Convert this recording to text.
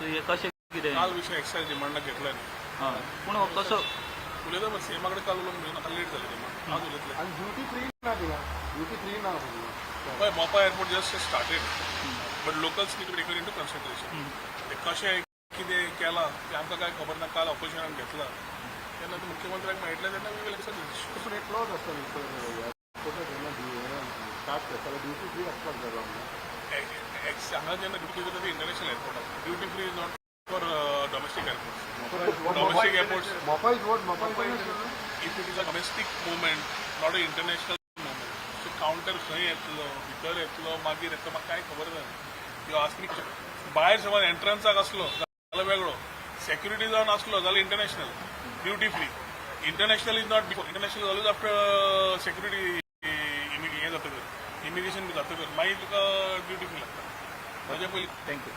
So हे कशें कितें काल विषय एक्सायज डिमांडाक घेतला न्ही हय पूण हो कसो उलयता बस सीएमा कडेन काल उलोवंक मेळून आतां लेट जालें डिमांड आज उलयतले आणि ड्युटी फ्री ना तिला ड्युटी फ्री ना. पळय Mopa airport just started but locals need to take into consideration ते कशें कितें केलां तें आमकां कांय खबर ना काल ऑपोजिशनान घेतला तेन्ना ते मुख्यमंत्र्याक मेळटले तेन्ना वी विल एक्सेप्ट पूण एक क्लॉज आसता स्टार्ट करता ड्युटी फ्री आसपाक जाय करता ती international airport duty free is not for domestic airports domestic mobile if it is a domestic movement not a international movement so खंय येतलो भितर येतलो मागीर येतलो म्हाका कांय खबर ना ह्यो आसली भायर समज एंट्रन्साक आसलो जाल्यार वेगळो सेक्युरिटी जावन आसलो जाल्यार international duty free international is not international always after security हे जातकर इमिग्रेशन बी जातकर मागीर तुका ड्युटी फ्री लागता Thank you.